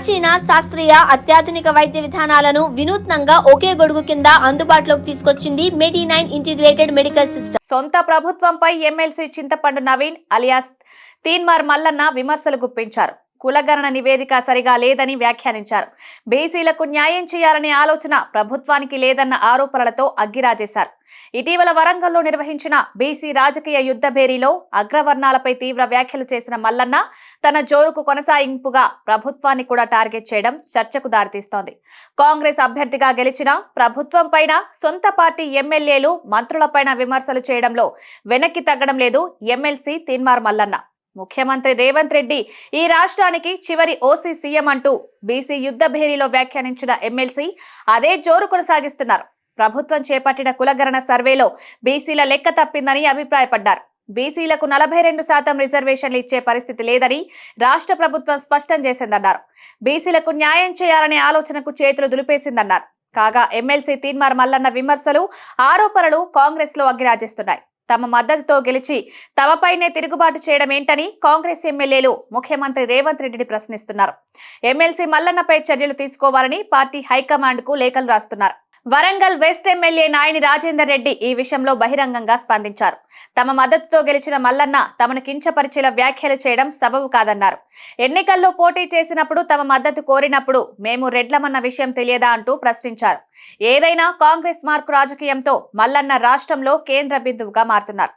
ప్రాచీన శాస్త్రీయ అత్యాధునిక వైద్య విధానాలను వినూత్నంగా ఒకే గొడుగు కింద అందుబాటులోకి తీసుకొచ్చింది medi nine integrated medical system. సొంత ప్రభుత్వంపై ఎమ్మెల్సీ చింతపండు నవీన్ అలియాస్ తీన్మార్ మల్లన్న విమర్శలు గుప్పించారు. కులగణన నివేదిక సరిగా లేదని వ్యాఖ్యానించారు. బీసీలకు న్యాయం చేయాలనే ఆలోచన ప్రభుత్వానికి లేదన్న ఆరోపణలతో అగ్గిరాజేశారు. ఇటీవల వరంగల్లో నిర్వహించిన బీసీ రాజకీయ యుద్ధ భేరీలో అగ్రవర్ణాలపై తీవ్ర వ్యాఖ్యలు చేసిన మల్లన్న తన జోరుకు కొనసాగింపుగా ప్రభుత్వాన్ని కూడా టార్గెట్ చేయడం చర్చకు దారితీస్తోంది. కాంగ్రెస్ అభ్యర్థిగా గెలిచిన ప్రభుత్వం పైన సొంత పార్టీ ఎమ్మెల్యేలు మంత్రులపైన విమర్శలు చేయడంలో వెనక్కి తగ్గడం లేదు ఎమ్మెల్సీ తీన్మార్ మల్లన్న. ముఖ్యమంత్రి రేవంత్ రెడ్డి ఈ రాష్ట్రానికి చివరి ఓసీ సీఎం అంటూ బీసీ యుద్ధ భేరీలో వ్యాఖ్యానించిన ఎమ్మెల్సీ అదే జోరు కొనసాగిస్తున్నారు. ప్రభుత్వం చేపట్టిన కులగరణ సర్వేలో బీసీల లెక్క తప్పిందని అభిప్రాయపడ్డారు. బీసీలకు నలభై రెండు శాతం రిజర్వేషన్లు ఇచ్చే పరిస్థితి లేదని రాష్ట్ర ప్రభుత్వం స్పష్టం చేసిందన్నారు. బీసీలకు న్యాయం చేయాలనే ఆలోచనకు చేతులు దులిపేసిందన్నారు. కాగా ఎమ్మెల్సీ తీన్మార్ మల్లన్న విమర్శలు ఆరోపణలు కాంగ్రెస్లో అగ్గిరాజేస్తున్నాయి. తమ మద్దతుతో గెలిచి తమపైనే తిరుగుబాటు చేయడం ఏంటని కాంగ్రెస్ ఎమ్మెల్యేలు ముఖ్యమంత్రి రేవంత్ రెడ్డిని ప్రశ్నిస్తున్నారు. ఎమ్మెల్సీ మల్లన్నపై చర్యలు తీసుకోవాలని పార్టీ హైకమాండ్కు లేఖలు రాస్తున్నారు. వరంగల్ వెస్ట్ ఎమ్మెల్యే నాయని రాజేందర్ రెడ్డి ఈ విషయంలో బహిరంగంగా స్పందించారు. తమ మద్దతుతో గెలిచిన మల్లన్న తమను కించపరిచేలా వ్యాఖ్యలు చేయడం సబబు కాదన్నారు. ఎన్నికల్లో పోటీ చేసినప్పుడు తమ మద్దతు కోరినప్పుడు మేము రెడ్లమన్న విషయం తెలియదా అంటూ ప్రశ్నించారు. ఏదైనా కాంగ్రెస్ మార్కు రాజకీయంతో మల్లన్న రాష్ట్రంలో కేంద్ర బిందువుగా మారుతున్నారు.